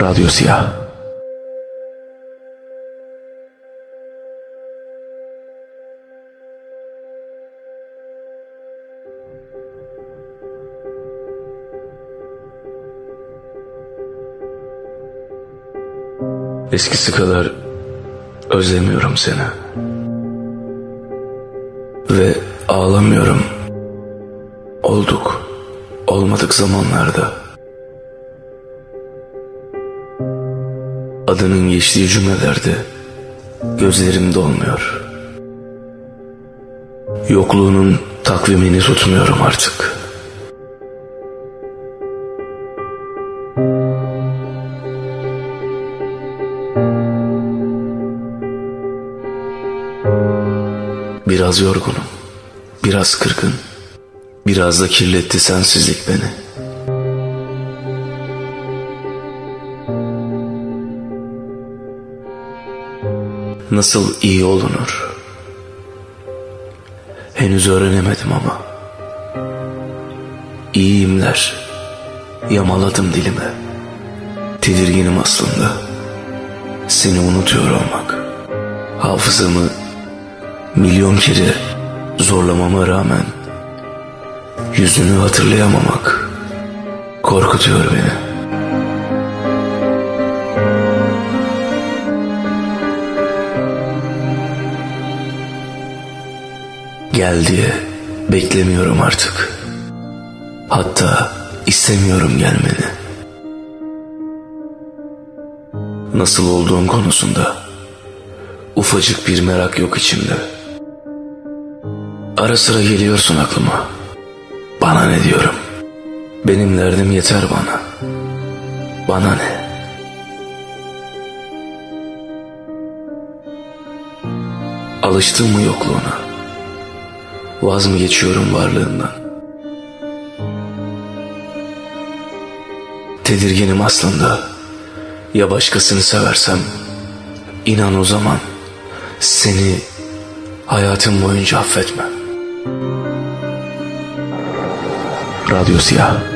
Radyo Siyah Eskisi kadar özlemiyorum seni. Ve ağlamıyorum. Olduk, olmadık zamanlarda. Adının geçtiği cümlelerde gözlerim dolmuyor. Yokluğunun takvimini tutmuyorum artık. Biraz yorgunum, biraz kırgın, biraz da kirletti sensizlik beni. Nasıl iyi olunur? Henüz öğrenemedim ama. İyiyimler. Yamaladım dilime. Tedirginim aslında. Seni unutuyor olmak. Hafızamı milyon kere zorlamama rağmen yüzünü hatırlayamamak korkutuyor beni. Gel diye beklemiyorum artık. Hatta istemiyorum gelmeni. Nasıl olduğun konusunda ufacık bir merak yok içimde. Ara sıra geliyorsun aklıma. Bana ne diyorum? Benim derdim yeter bana. Bana ne? Alıştın mı yokluğuna? Vaz mı geçiyorum varlığından? Tedirginim aslında. Ya başkasını seversem? İnan o zaman seni hayatım boyunca affetmem. Radyo Siyah